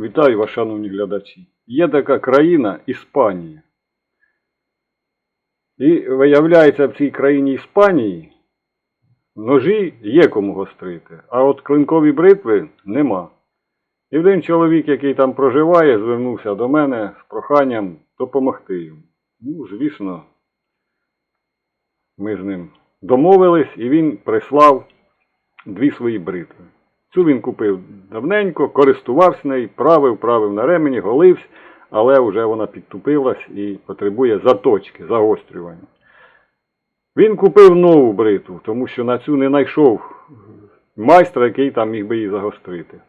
Вітаю вас, шановні глядачі. Є така країна Іспанія. І виявляється, в цій країні Іспанії ножі є кому гострити, а от клинкові бритви нема. І один чоловік, який там проживає, звернувся до мене з проханням допомогти йому. Ну, звісно, ми з ним домовились, і він прислав дві свої бритви. Цю він купив давненько, користувався нею, правив, правив на ремені, голився, але вже вона підтупилась і потребує заточки, загострювання. Він купив нову бритву, тому що на цю не знайшов майстра, який там міг би її загострити.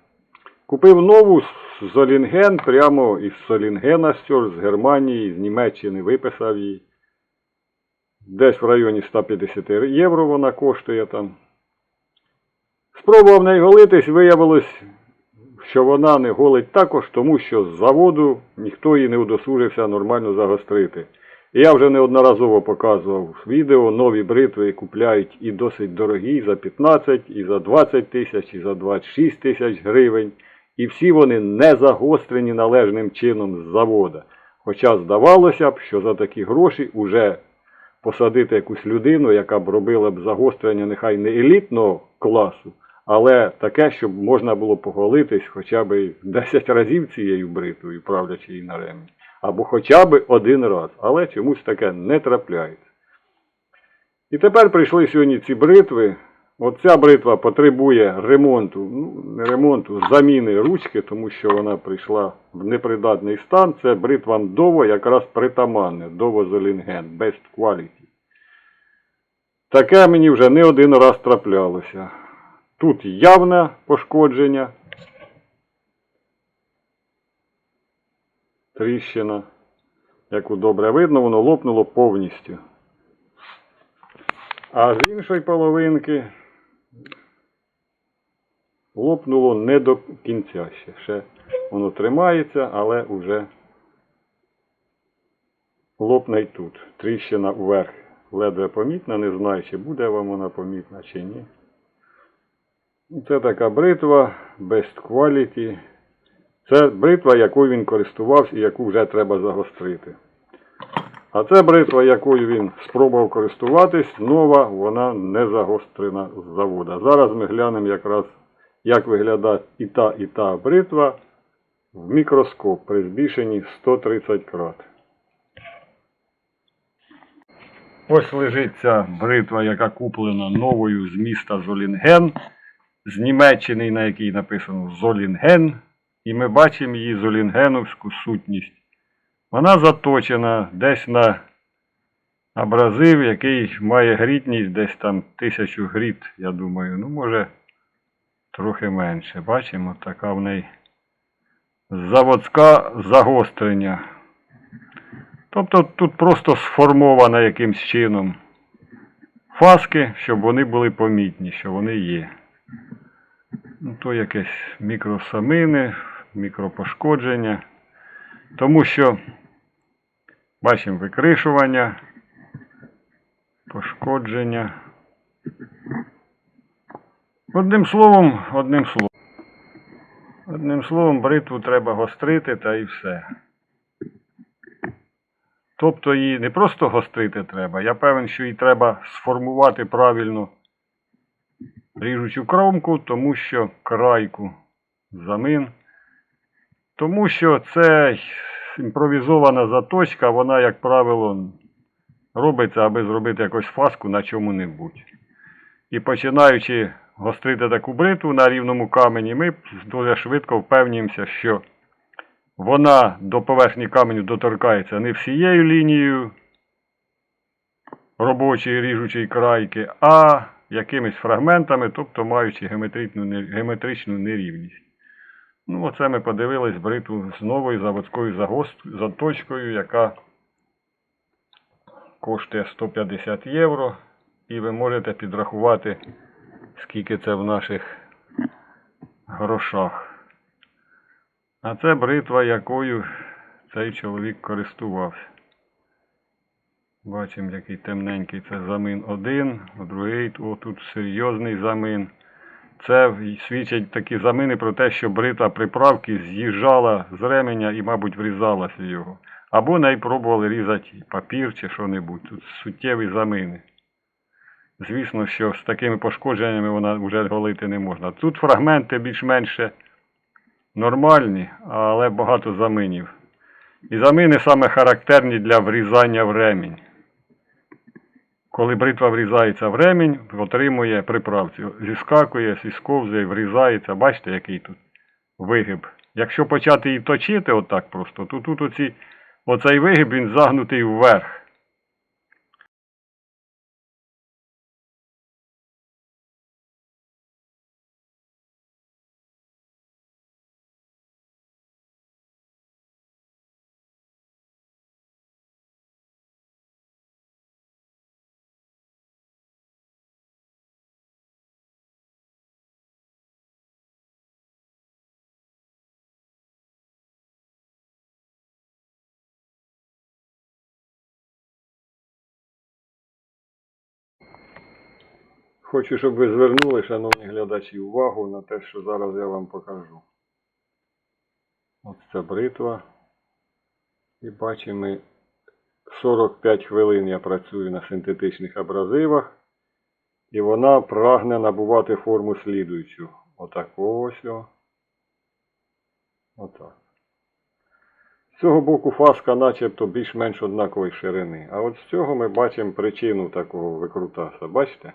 Купив нову з Золінген, прямо із Солінгена з Германії, з Німеччини виписав її. Десь в районі 150 євро вона коштує там. Спробував нею голитись, виявилось, що вона не голить також, тому що з заводу ніхто її не удосужився нормально загострити. І я вже неодноразово показував відео, нові бритви купляють і досить дорогі, за 15, і за 20 тисяч, і за 26 тисяч гривень. І всі вони не загострені належним чином з завода. Хоча здавалося б, що за такі гроші уже посадити якусь людину, яка б робила б загострення нехай не елітного класу, але таке, щоб можна було поголитись хоча б 10 разів цією бритвою, правлячи її на ремені, або хоча б один раз, але чомусь таке не трапляється. І тепер прийшли сьогодні ці бритви. Оця бритва потребує ремонту, ну не ремонту, заміни ручки, тому що вона прийшла в непридатний стан. Це бритва Дово якраз притаманне, Дово Золінген, Best Quality. Таке мені вже не один раз траплялося. Тут явне пошкодження. Тріщина. Яку добре видно, воно лопнуло повністю. А з іншої половинки лопнуло не до кінця ще. Ще воно тримається, але вже лопне й тут. Тріщина вверх ледве помітна, не знаю, чи буде вам вона помітна, чи ні. Це така бритва Best Quality. Це бритва, якою він користувався і яку вже треба загострити. А це бритва, якою він спробував користуватись, нова, вона не загострена з завода. Зараз ми глянемо якраз, як виглядає і та, і та бритва в мікроскоп при збільшенні 130 крат. Ось лежить ця бритва, яка куплена новою з міста Золінген, з Німеччини, на якій написано Золінген. І ми бачимо її золінгеновську сутність. Вона заточена десь на абразив, який має грітність десь там тисячу гріт, я думаю. Ну, може, трохи менше. Бачимо, така в неї заводська загострення. Тобто тут просто сформовано якимсь чином фаски, щоб вони були помітні, що вони є. Ну, то якесь мікросамини, мікропошкодження. Тому що бачимо викришування, пошкодження. Одним словом, одним словом. Одним словом, бритву треба гострити та і все. Тобто її не просто гострити треба, я певен, що її треба сформувати правильно ріжучу кромку, тому що крайку замин. Тому що це імпровізована заточка, вона, як правило, робиться, аби зробити якусь фаску на чому-небудь. І починаючи гострити таку бритву на рівному камені, ми дуже швидко впевнюємося, що вона до поверхні каменю доторкається не всією лінією робочої ріжучої крайки, а якимись фрагментами, тобто маючи геометричну, нерівність. Ну, оце ми подивились бритву з новою заводською заточкою, яка коштує 150 євро. І ви можете підрахувати, скільки це в наших грошах. А це бритва, якою цей чоловік користувався. Бачимо, який темненький це замин один, другий, тут серйозний замин. це свідчать такі замини про те, що брита приправки з'їжджала з ременя і, мабуть, врізалася в його. Або неї пробували різати папір чи що-небудь. Тут суттєві замини. Звісно, що з такими пошкодженнями вона вже голити не можна. Тут фрагменти більш-менше нормальні, але багато заминів. І замини саме характерні для врізання в ремінь. Коли бритва врізається в ремінь, отримує приправці. Зіскакує, зісковзує, врізається. Бачите, який тут вигиб. Якщо почати її точити отак просто, то тут оці, оцей вигиб він загнутий вверх. Хочу, щоб ви звернули, шановні глядачі, увагу на те, що зараз я вам покажу. Ось ця бритва. І бачимо, 45 хвилин я працюю на синтетичних абразивах. І вона прагне набувати форму слідуючу. Отак ось. Отак. З цього боку фаска начебто більш-менш однакової ширини. А от з цього ми бачимо причину такого викрутаса. Бачите?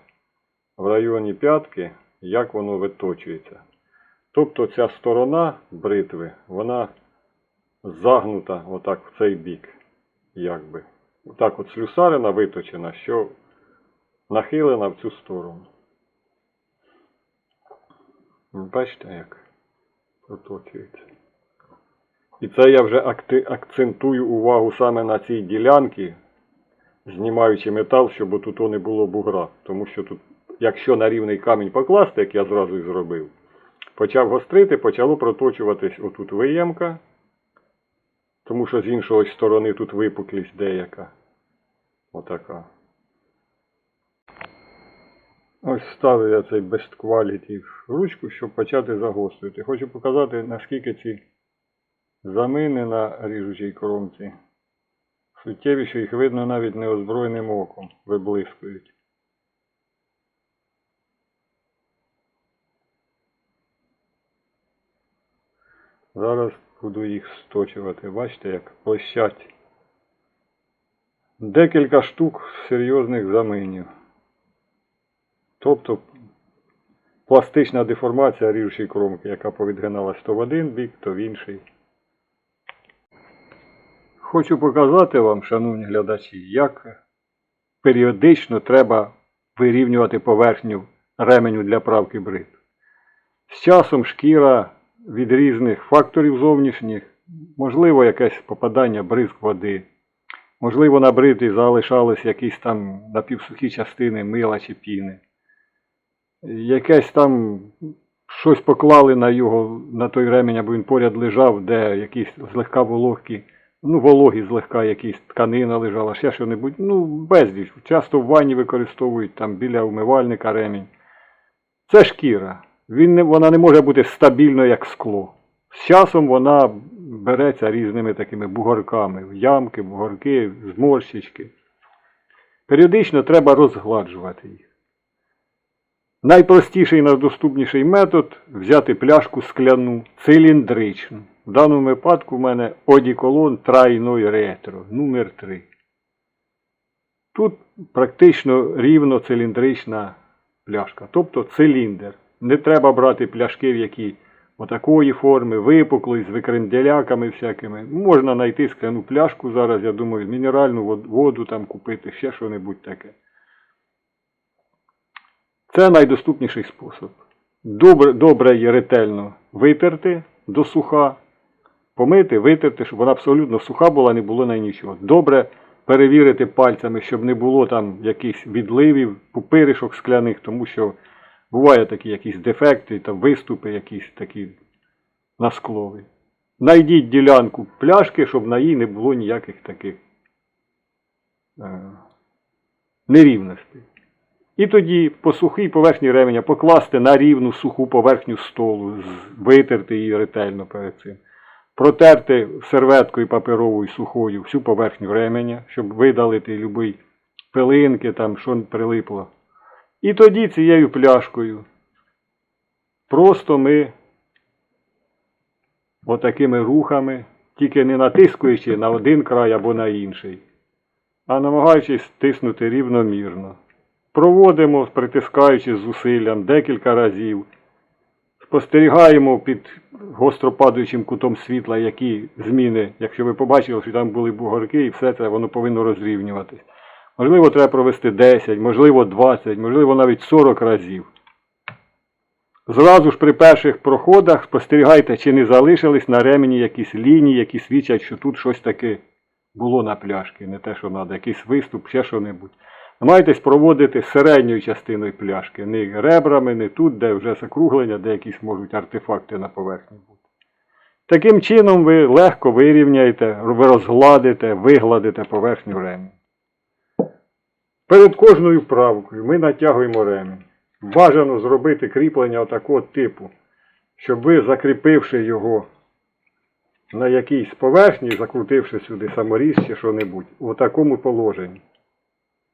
В районі п'ятки, як воно виточується. Тобто ця сторона бритви, вона загнута отак в цей бік. Якби. Отак от слюсарина виточена, що нахилена в цю сторону. Бачите, як проточується. І це я вже акцентую увагу саме на цій ділянці, знімаючи метал, щоб тут не було бугра. Тому що тут, якщо на рівний камінь покласти, як я зразу і зробив, почав гострити, почало проточуватись отут виємка, тому що з іншої сторони тут випуклість деяка. Отака. Ось ставив я цей Best Quality в ручку, щоб почати загострювати. Хочу показати, наскільки ці замини на ріжучій кромці суттєві, що їх видно навіть неозброєним оком, виблискують. Зараз буду їх сточувати. Бачите, як площать. Декілька штук серйозних заминів. Тобто пластична деформація ріжучої кромки, яка повідгиналась то в один бік, то в інший. Хочу показати вам, шановні глядачі, як періодично треба вирівнювати поверхню ременю для правки брит. З часом шкіра від різних факторів зовнішніх, можливо, якесь попадання бризк води, можливо, на бриті залишались якісь там напівсухі частини мила чи піни. Якесь там щось поклали на його, на той ремень, або він поряд лежав, де якісь злегка вологкі, ну, вологі злегка якісь тканина лежала, ще що-небудь. Ну, безліч. Часто в ванні використовують там біля умивальника ремінь. Це шкіра. Він не, вона не може бути стабільною, як скло. З часом вона береться різними такими бугорками, ямки, бугорки, зморщички. Періодично треба розгладжувати їх. Найпростіший і найдоступніший метод взяти пляшку скляну, циліндричну. В даному випадку в мене одіколон трайної ретро, номер 3. Тут практично рівно циліндрична пляшка, тобто циліндр. Не треба брати пляшки, в які отакої форми, випуклої, з викренделяками всякими. Можна знайти скляну пляшку зараз, я думаю, мінеральну воду там купити, ще що-небудь таке. Це найдоступніший спосіб. Добре, добре її ретельно витерти до суха, помити, витерти, щоб вона абсолютно суха була, не було на нічого. Добре перевірити пальцями, щоб не було там якихось відливів, пупиришок скляних, тому що буває такі якісь дефекти, там виступи якісь такі на склові. Найдіть ділянку пляшки, щоб на їй не було ніяких таких е, нерівностей. І тоді по сухій поверхні ременя покласти на рівну суху поверхню столу, витерти її ретельно перед цим. Протерти серветкою паперовою сухою всю поверхню ременя, щоб видалити любий пилинки, там, що прилипло. І тоді цією пляшкою просто ми отакими рухами, тільки не натискуючи на один край або на інший, а намагаючись тиснути рівномірно. Проводимо, притискаючи зусиллям декілька разів. Спостерігаємо під гостропадаючим кутом світла, які зміни, якщо ви побачили, що там були бугорки і все це воно повинно розрівнюватись. Можливо, треба провести 10, можливо 20, можливо навіть 40 разів. Зразу ж при перших проходах спостерігайте, чи не залишились на ремені якісь лінії, які свідчать, що тут щось таке було на пляшці, не те, що треба, якийсь виступ, ще що-небудь. Намагайтесь проводити середньою частиною пляшки, не ребрами, не тут, де вже закруглення, де якісь можуть артефакти на поверхні бути. Таким чином ви легко вирівняєте, ви розгладите, вигладите поверхню ремінь. Перед кожною вправкою ми натягуємо ремінь. Бажано зробити кріплення отакого типу, щоб ви, закріпивши його на якійсь поверхні, закрутивши сюди саморіз чи що-небудь, у такому положенні,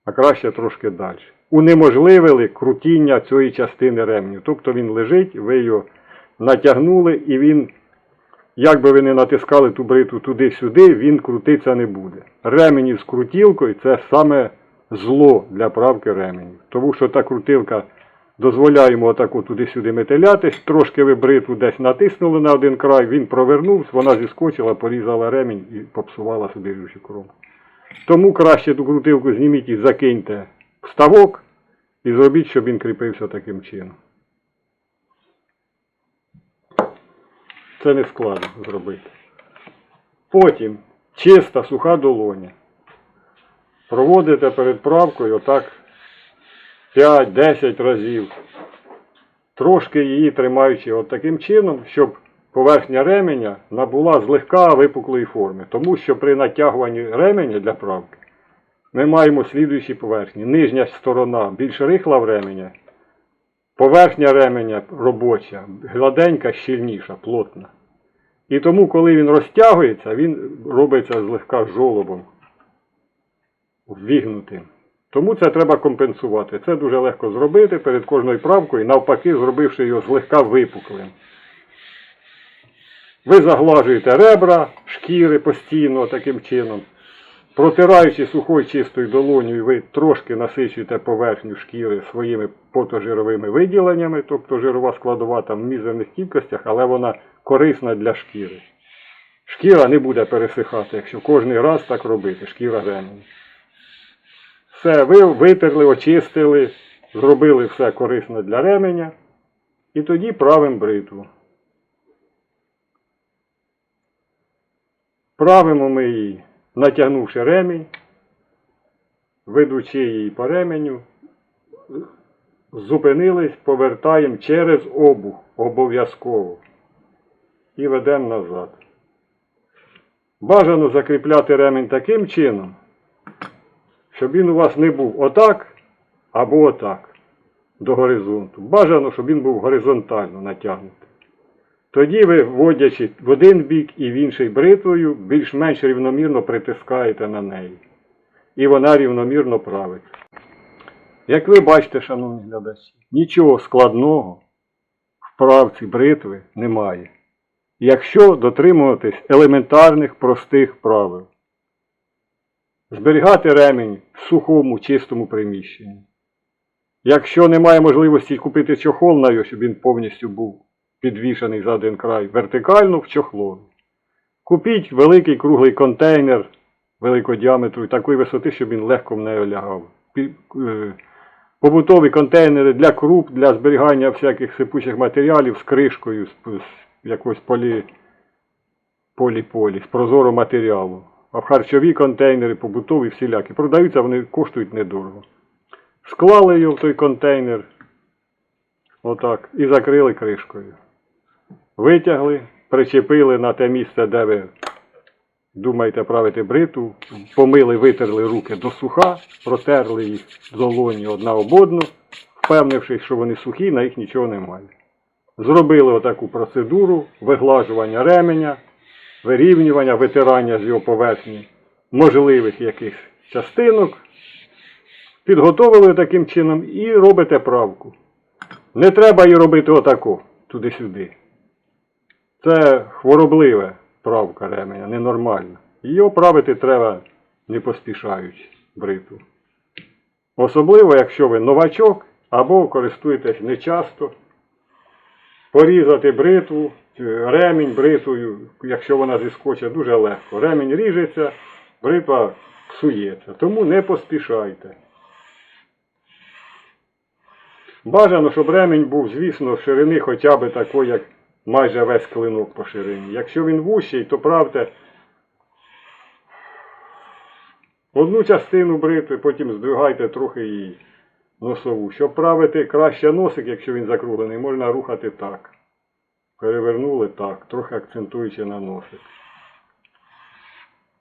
а краще трошки далі. Унеможливили крутіння цієї частини ремню. Тобто він лежить, ви його натягнули і він, як би ви не натискали ту бриту туди-сюди, він крутитися не буде. Ремені з крутілкою це саме зло для правки ременів. Тому що та крутилка дозволяємо отаку туди-сюди метелятись, трошки ви бритву десь натиснули на один край, він провернувся, вона зіскочила, порізала ремінь і попсувала собі рючу кромку. Тому краще ту крутилку зніміть і закиньте в ставок і зробіть, щоб він кріпився таким чином. Це не складно зробити. Потім чиста суха долоня. Проводите перед правкою отак 5-10 разів. Трошки її тримаючи от таким чином, щоб поверхня ременя набула злегка випуклої форми. Тому що при натягуванні ременя для правки ми маємо слідуючі поверхні. Нижня сторона більш рихла в ременя, поверхня ременя робоча, гладенька, щільніша, плотна. І тому, коли він розтягується, він робиться злегка жолобом, ввігнутим. Тому це треба компенсувати. Це дуже легко зробити перед кожною правкою, навпаки, зробивши його злегка випуклим. Ви заглажуєте ребра, шкіри постійно таким чином. Протираючи сухою чистою долонею, ви трошки насичуєте поверхню шкіри своїми потожировими виділеннями, тобто жирова складова там в мізерних кількостях, але вона корисна для шкіри. Шкіра не буде пересихати, якщо кожен раз так робити, шкіра ременя. Все, ви витерли, очистили, зробили все корисне для ременя. І тоді правим бритву. Правимо ми її, натягнувши ремінь, ведучи її по ременю, зупинились, повертаємо через обух обов'язково і ведемо назад. Бажано закріпляти ремінь таким чином, щоб він у вас не був отак або отак до горизонту. Бажано, щоб він був горизонтально натягнутий. Тоді ви, вводячи в один бік і в інший бритвою, більш-менш рівномірно притискаєте на неї. І вона рівномірно править. Як ви бачите, шановні глядачі, нічого складного в правці бритви немає. Якщо дотримуватись елементарних простих правил. Зберігати ремінь в сухому, чистому приміщенні. Якщо немає можливості купити чохол на його, щоб він повністю був підвішаний за один край вертикально в чохлові. Купіть великий круглий контейнер великого діаметру і такої висоти, щоб він легко в неї лягав. Е, Побутові контейнери для круп, для зберігання всяких сипучих матеріалів з кришкою, з, якогось полі, полі-полі, з прозорого матеріалу. А в харчові контейнери, побутові, всілякі. Продаються, вони коштують недорого. Склали його в той контейнер, отак, і закрили кришкою. Витягли, причепили на те місце, де ви думаєте правити бриту, помили, витерли руки до суха, протерли їх долоні одна об одну, впевнившись, що вони сухі, на їх нічого немає. Зробили отаку процедуру виглажування ременя, вирівнювання, витирання з його поверхні можливих якихось частинок. Підготовили таким чином і робите правку. Не треба її робити отако, туди-сюди. Це хворобливе правка ременя, ненормальна. Її правити треба не поспішаючи бритву. Особливо, якщо ви новачок або користуєтесь нечасто. Порізати бритву, ремінь бритвою, якщо вона зіскоче, дуже легко. Ремінь ріжеться, бритва псується. Тому не поспішайте. Бажано, щоб ремінь був, звісно, ширини хоча б такої, як майже весь клинок по ширині. Якщо він вущий, то правте одну частину бритви, потім здвигайте трохи її носову. Щоб правити краще носик, якщо він закруглений, можна рухати так. Перевернули так, трохи акцентуючи на носик.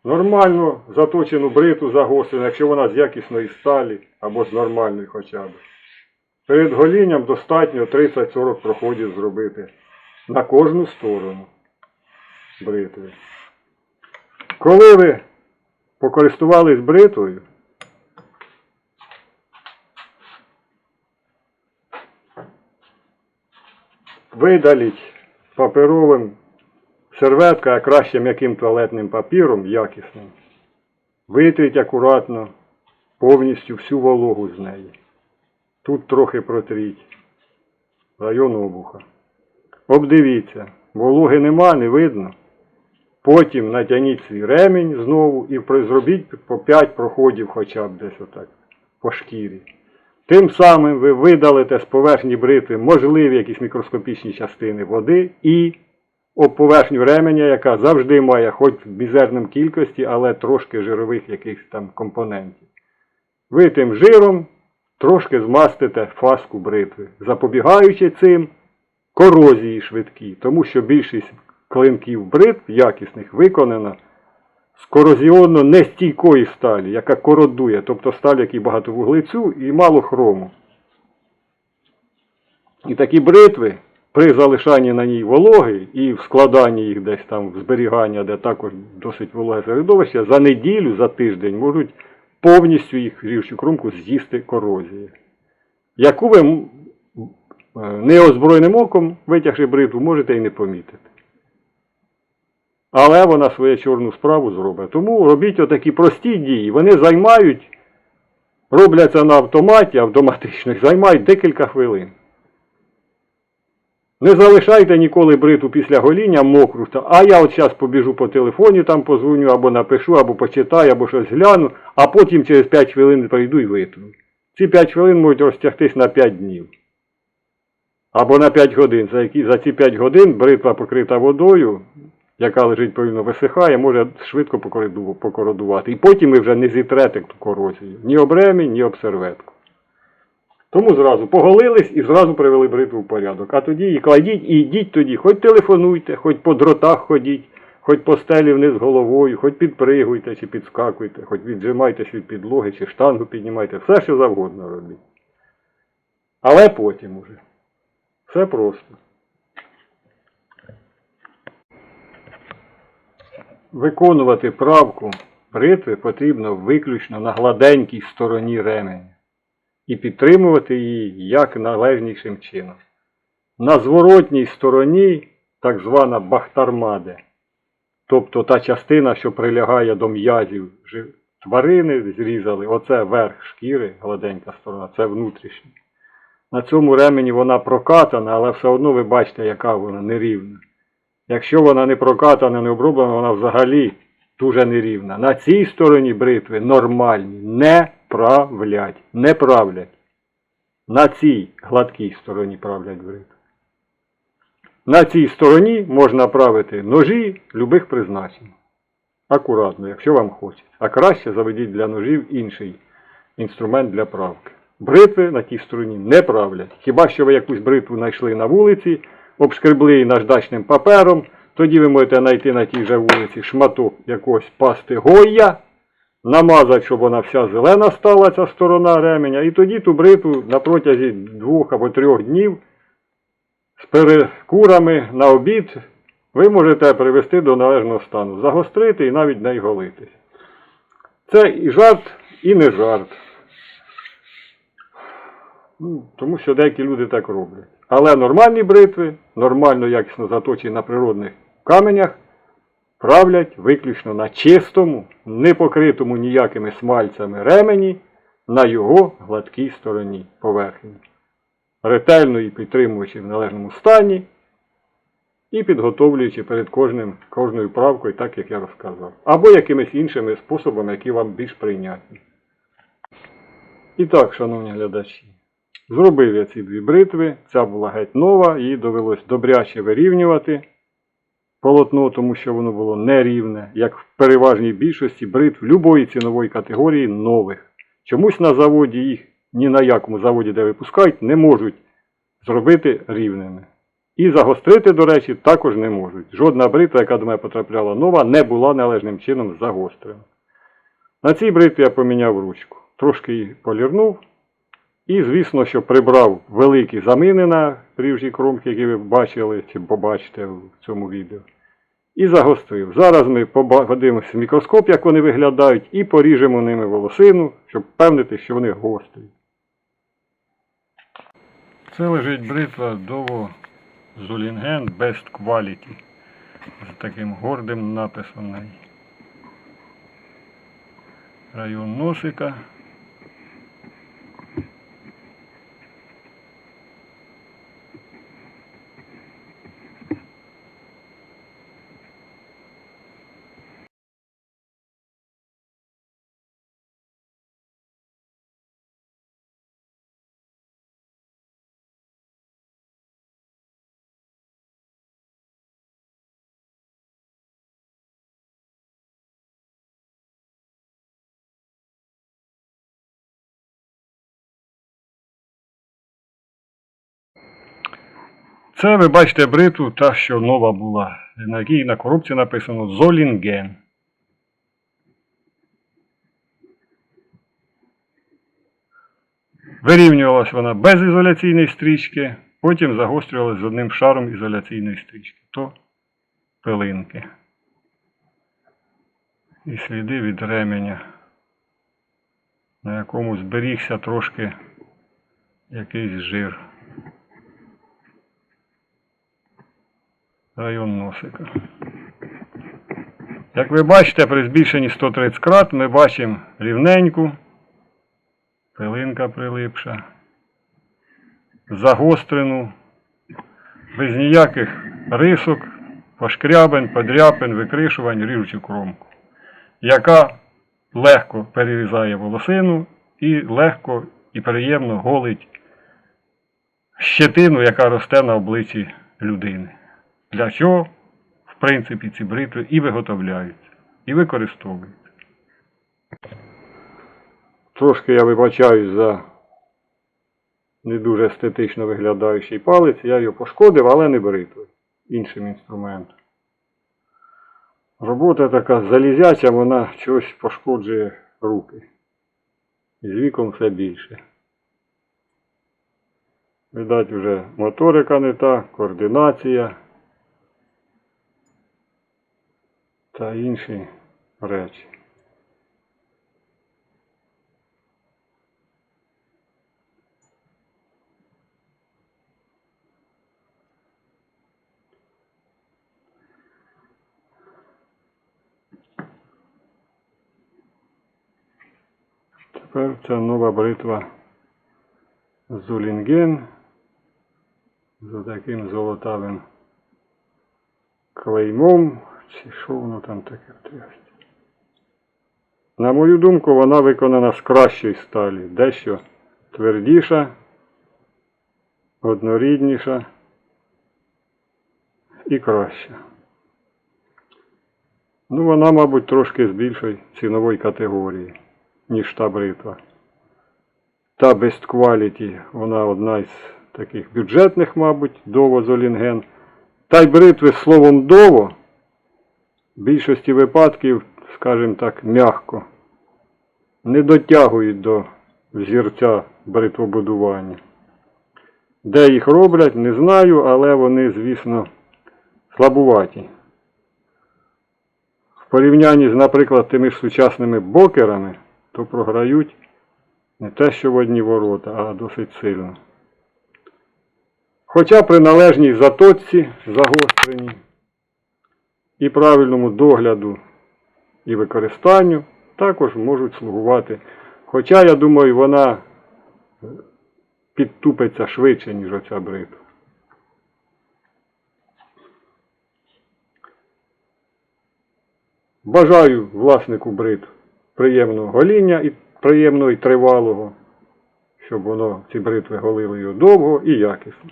Нормально заточену бритву загострену, якщо вона з якісної сталі або з нормальної хоча б. Перед голінням достатньо 30-40 проходів зробити на кожну сторону бритви. Коли ви покористувались бритвою, видаліть паперовим серветка, а краще м'яким туалетним папіром якісним. Витріть акуратно повністю всю вологу з неї. Тут трохи протріть. Район обуха. Обдивіться, вологи нема, не видно. Потім натягніть свій ремінь знову і зробіть по 5 проходів хоча б десь отак по шкірі. Тим самим ви видалите з поверхні бритви можливі якісь мікроскопічні частини води і об поверхню ременя, яка завжди має, хоч в мізерному кількості, але трошки жирових якихось там компонентів. Ви тим жиром трошки змастите фаску бритви, запобігаючи цим корозії швидкій, тому що більшість клинків бритв якісних виконана з корозіонно нестійкої сталі, яка кородує, тобто сталь, якій багато вуглецю і мало хрому. І такі бритви при залишанні на ній вологи і в складанні їх десь там в зберігання, де також досить вологе середовище, за неділю, за тиждень можуть повністю їх ріжучу кромку з'їсти корозія. Яку ви е, неозброєним оком, витягши бритву, можете і не помітити. Але вона свою чорну справу зробить. Тому робіть отакі прості дії. Вони займають, робляться на автоматі, автоматично, займають декілька хвилин. Не залишайте ніколи бриту після гоління мокру. А я от зараз побіжу по телефоні, там позвоню, або напишу, або почитаю, або щось гляну, а потім через 5 хвилин прийду і витру. Ці 5 хвилин можуть розтягтись на 5 днів. Або на 5 годин. За, які, за ці 5 годин бритва покрита водою, яка лежить повільно висихає, може швидко покородувати. І потім ви вже не зітрете ту корозію. Ні об ремінь, ні об серветку. Тому зразу поголились і зразу привели бритву в порядок. А тоді і кладіть, і йдіть тоді, хоч телефонуйте, хоч по дротах ходіть, хоч по стелі вниз головою, хоч підпригуйте чи підскакуйте, хоч віджимайтесь від підлоги, чи штангу піднімайте, все що завгодно робіть. Але потім уже. Все просто. Виконувати правку бритви потрібно виключно на гладенькій стороні ременя і підтримувати її як належнішим чином. На зворотній стороні так звана бахтармаде, тобто та частина, що прилягає до м'язів тварини, зрізали, оце верх шкіри, гладенька сторона, це внутрішня. На цьому ремені вона прокатана, але все одно ви бачите, яка вона нерівна. Якщо вона не прокатана, не оброблена, вона взагалі дуже нерівна. На цій стороні бритви нормальні, не правлять, не правлять. На цій гладкій стороні правлять бритви. На цій стороні можна правити ножі любих призначень. Акуратно, якщо вам хочеться. А краще заведіть для ножів інший інструмент для правки. Бритви на тій стороні не правлять. Хіба що ви якусь бритву знайшли на вулиці, обшкребли її наждачним папером, Тоді ви можете знайти на тій же вулиці шматок якогось пасти Гойя, намазати, щоб вона вся зелена стала, ця сторона ременя, і тоді ту бритву на протязі двох або трьох днів з перекурами на обід ви можете привести до належного стану, загострити і навіть не голитись. Це і жарт, і не жарт. Ну, тому що деякі люди так роблять. Але нормальні бритви, нормально якісно заточені на природних каменях, правлять виключно на чистому, не покритому ніякими смальцями ремені на його гладкій стороні поверхні. Ретельно і підтримуючи в належному стані і підготовлюючи перед кожним, кожною правкою, так як я розказав. Або якимись іншими способами, які вам більш прийнятні. І так, шановні глядачі, зробив я ці дві бритви. Ця була геть нова, її довелось добряче вирівнювати полотно, тому що воно було нерівне, як в переважній більшості бритв любої цінової категорії нових. Чомусь на заводі їх ні на якому заводі, де випускають, не можуть зробити рівними. І загострити, до речі, також не можуть. Жодна бритва, яка до мене потрапляла нова, не була належним чином загострена. На цій бритві я поміняв ручку. Трошки її полірнув. І, звісно, що прибрав великі замини на рівжі кромки, які ви бачили чи побачите в цьому відео. І загострив. Зараз ми подивимося в мікроскоп, як вони виглядають, і поріжемо ними волосину, щоб впевнити, що вони гострі. Це лежить бритва Dovo Zulingen Best Quality. З таким гордим написом на ній. Район носика. Це ви бачите бритву, та що нова була, на якій на коробці написано Золінген. Вирівнювалась вона без ізоляційної стрічки, потім загострювалась з одним шаром ізоляційної стрічки. То пилинки. І сліди від ременя, на якому зберігся трошки якийсь жир. Район носика. Як ви бачите, при збільшенні 130 крат ми бачимо рівненьку, пилинка прилипша, загострену, без ніяких рисок, пошкрябин, подряпин, викришувань, ріжучу кромку, яка легко перерізає волосину і легко і приємно голить щетину, яка росте на обличчі людини. Для чого, в принципі, ці бритви і виготовляються, і використовуються. Трошки я вибачаюсь за не дуже естетично виглядаючий палець. Я його пошкодив, але не бритвою. Іншим інструментом. Робота така залізяча, вона чогось пошкоджує руки. І з віком все більше. Видать, вже моторика не та, координація. Та інші речі. Тепер ця нова бритва Зулінген з таким золотавим клеймом. Що воно там таке трясти? На мою думку, вона виконана з кращої сталі. Дещо твердіша, однорідніша і краща. Ну, вона, мабуть, трошки з більшої цінової категорії, ніж та бритва. Та Best Quality, вона одна із таких бюджетних, мабуть, Dovo Zolingen. Та й бритви словом дово в більшості випадків, скажімо так, м'яко, не дотягують до взірця бритвобудування. Де їх роблять, не знаю, але вони, звісно, слабуваті. В порівнянні з, наприклад, тими ж сучасними бокерами, то програють не те, що в одні ворота, а досить сильно. Хоча при належній заточці загостреній і правильному догляду і використанню також можуть слугувати. Хоча, я думаю, вона підтупиться швидше, ніж оця бритва. Бажаю власнику бритв приємного гоління і приємного і тривалого, щоб воно ці бритви голили його довго і якісно.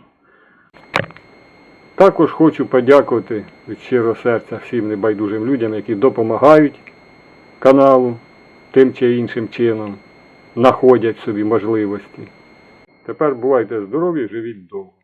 Також хочу подякувати від щирого серця всім небайдужим людям, які допомагають каналу тим чи іншим чином, знаходять собі можливості. Тепер бувайте здорові, живіть довго.